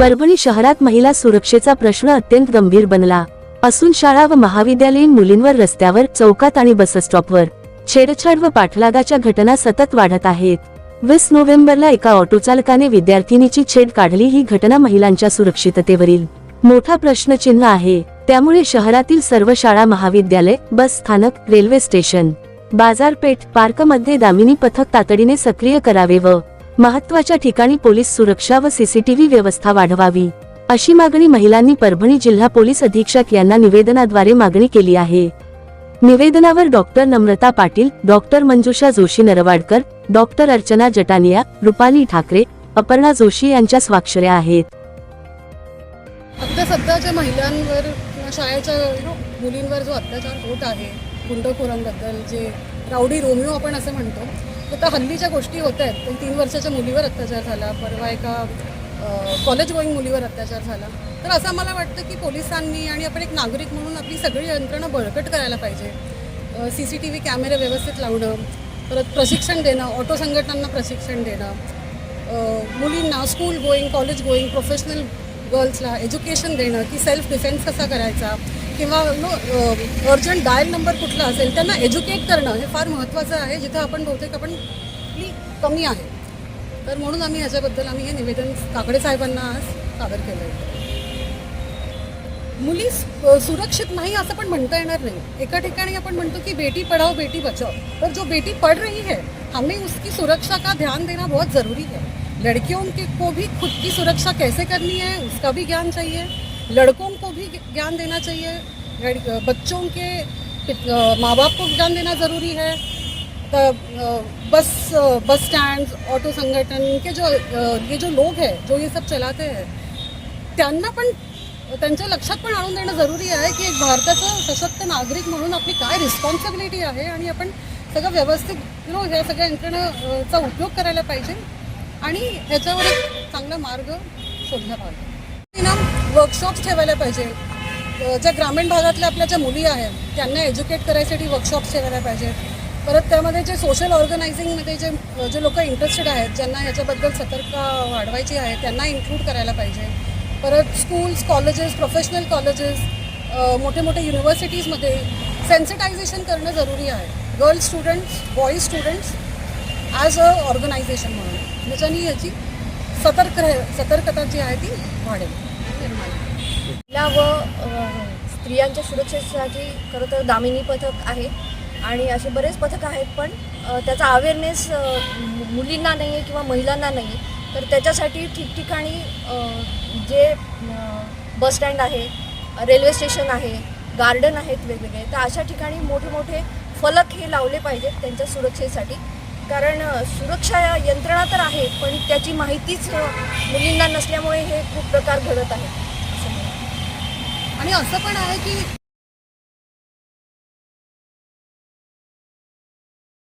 परभणी शहरात महिला सुरक्षेचा प्रश्न अत्यंत गंभीर बनला. असून शाळा व महाविद्यालयीन मुलींवर रस्त्यावर चौकात आणि बसस्टॉपवर छेडछाड व पाठलागाच्या घटना सतत वाढत आहेत. वीस नोव्हेंबरला एका ऑटोचालकाने विद्यार्थिनीची छेड काढली. ही घटना महिलांच्या सुरक्षिततेवरील मोठा प्रश्नचिन्ह आहे. त्यामुळे शहरातील सर्व शाळा महाविद्यालय बस स्थानक रेल्वे स्टेशन बाजारपेठ पार्कमध्ये दामिनी पथक तातडीने सक्रिय करावे व महत्त्वाच्या ठिकाणी पोलीस सुरक्षा व सीसीटीव्ही व्यवस्था वाढवावी. अशी मागणी महिलांनी परभणी जिल्हा पोलीस अधीक्षक यांना निवेदनाद्वारे मागणी केली आहे. निवेदनावर doctor Namrata Patil doctor Manjusha Joshi Narwadkar doctor Archana Jatania Rupali Thakare Aparna Joshi यांच्या स्वाक्षऱ्या आहेत. आता सध्याच्या महिलांवर शाळेच्या मुलींवर जो अत्याचार होत आहे गुंडखोरांबद्दल जे राऊडी रोमिओ आपण असं म्हणतो. तर त्या हल्लीच्या गोष्टी होत आहेत. पण तीन वर्षाच्या मुलीवर अत्याचार झाला. परवा एका कॉलेज गोईंग मुलीवर अत्याचार झाला. तर असं मला वाटतं की पोलिसांनी आणि आपण एक नागरिक म्हणून आपली सगळी यंत्रणा बळकट करायला पाहिजे. सी सी टी व्ही कॅमेरे व्यवस्थित लावणं परत प्रशिक्षण देणं ऑटो संघटनांना प्रशिक्षण देणं मुलींना school going college going professional गर्ल्सला education देणं की सेल्फ डिफेन्स कसा करायचा? किंवा नो अर्जंट डायल नंबर कुठला असेल त्यांना एज्युकेट करणं हे फार महत्त्वाचं आहे. जिथं आपण बहुतेक आपण कमी आहे. तर म्हणून आम्ही ह्याच्याबद्दल आम्ही हे निवेदन काकडे साहेबांना आज सादर केलं आहे मुली सुरक्षित नाही असं पण म्हणता येणार नाही. एका ठिकाणी आपण म्हणतो की बेटी पढ़ाओ बेटी बचाओ. पर जो बेटी पढ़ रही है हमें उसकी सुरक्षा का ध्यान देना बहुत ज़रूरी है. लड़कियों के को भी खुद की सुरक्षा कैसे करनी है उसका भी ज्ञान चाहिए. लड़कों को भी ज्ञान देना चाहिए बच्चों के माँ बाप को ज्ञान देना ज़रूरी है। त- बस बस स्टैंड ऑटो संगठन के जो ये जो लोग हैं जो ये सब चलाते हैं त्यांना पण त्यांच्या लक्षात पण आणून देणं जरुरी आहे की एक भारताचं सशक्त नागरिक म्हणून आपली काय रिस्पॉन्सिबिलिटी आहे आणि आपण सगळं व्यवस्थित यु नो ह्या सगळ्या यंत्रणाचा उपयोग करायला पाहिजे. आणि ह्याच्यावर एक चांगला मार्ग शोधला पाहिजे. वर्कशॉप्स ठेवायला पाहिजे. ज्या ग्रामीण भागातल्या आपल्या ज्या मुली आहेत त्यांना एज्युकेट करायसाठी वर्कशॉप्स ठेवायला पाहिजे. परत त्यामध्ये जे सोशल ऑर्गनायझिंगमध्ये जे जे लोक इंटरेस्टेड आहेत ज्यांना ह्याच्याबद्दल सतर्कता वाढवायची आहे त्यांना इन्क्लूड करायला पाहिजे. परत स्कूल्स कॉलेजेस प्रोफेशनल कॉलेजेस मोठे मोठे युनिव्हर्सिटीजमध्ये सेन्सिटायझेशन करणं जरुरी आहे. Girls students boys students as a organisation म्हणून. म्हणजे त्याच्यानी याची सतर्क सतर्कता जी आहे ती वाढेल. महिला व स्त्रियांच्या सुरक्षेसाठी खरं तर दामिनी पथक आहे. आणि असे बरेच पथक आहेत पण त्याचा अवेअरनेस मुलींना नाही आहे किंवा महिलांना नाही आहे तर त्याच्यासाठी ठिकठिकाणी जे बस स्टँड आहे रेल्वे स्टेशन आहे गार्डन आहेत वेगवेगळे तर अशा ठिकाणी मोठे मोठे फलक हे लावले पाहिजेत त्यांच्या सुरक्षेसाठी. कारण सुरक्षा यंत्रणा तर आहे पण त्याची माहितीच मुलींना नसल्यामुळे हे खूप प्रकार घडत आहेत. आणि असं पण आहे की